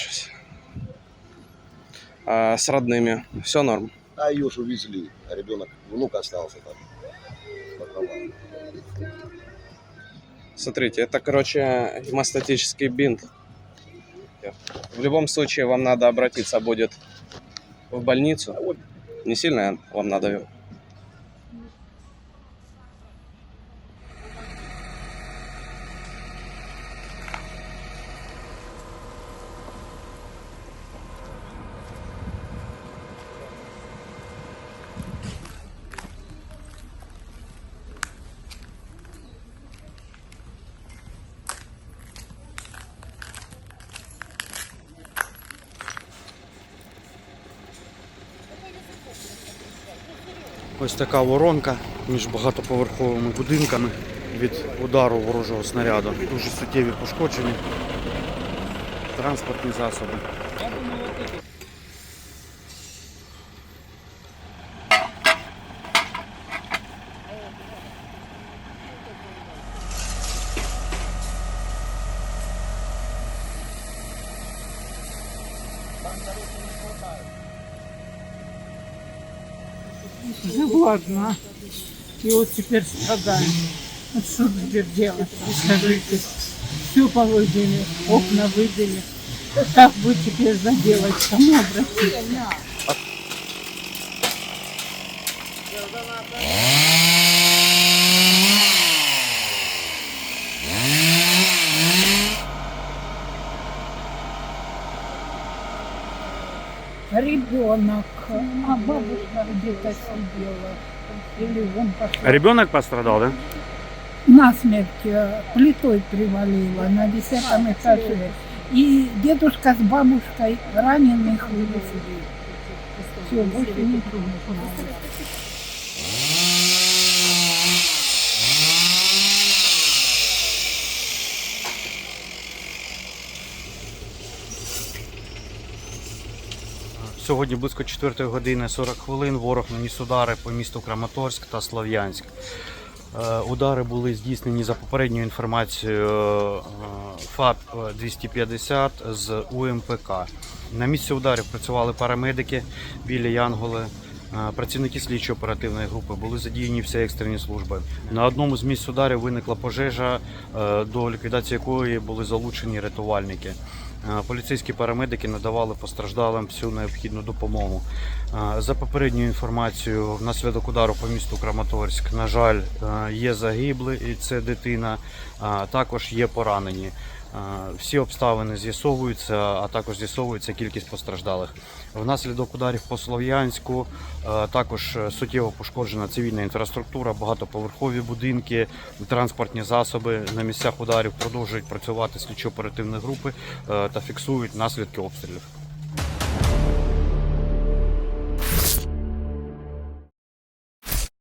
щось. А с родными все норм? А ее же увезли, а ребенок, внук остался там. Смотрите, это, короче, гемостатический бинт. В любом случае вам надо обратиться будет в больницу. Не сильно вам надо Ось така воронка між багатоповерховими будинками від удару ворожого снаряду. Дуже суттєві пошкодження. Транспортні засоби. Живу одна. И вот теперь страдаю. Вот что теперь делать? Скажите. Все повыдали, окна выбили. Как бы теперь заделать? Кому обратиться? Ребенок, а бабушка где-то сидела. Или он пошел. Ребенок пострадав, да? насмерть э, плитой привалило на десятом этаже. И дедушка с бабушкой раненых вывезли. Все, больше ничего не знаю. Сьогодні близько 4 години 40 хвилин ворог наніс удари по місту Краматорськ та Слов'янськ. Е, Удари були здійснені за попередньою інформацією е, ФАП 250 з УМПК. На місці ударів працювали парамедики біля Янголи. Працівники слідчо-оперативної групи були задіяні всі екстрені служби. На одному з місць ударів виникла пожежа, е, до ліквідації якої були залучені рятувальники. Е, Поліцейські парамедики надавали постраждалим всю необхідну допомогу. Е, За попередньою інформацією, внаслідок удару по місту Краматорськ, на жаль, є загиблі, і це дитина, а також є поранені. Всі обставини з'ясовуються, а також з'ясовується кількість постраждалих. Внаслідок ударів по Слов'янську е, також е, суттєво пошкоджена цивільна інфраструктура, багатоповерхові будинки, транспортні засоби. На місцях ударів продовжують працювати слідчо-оперативні групи е, та фіксують наслідки обстрілів.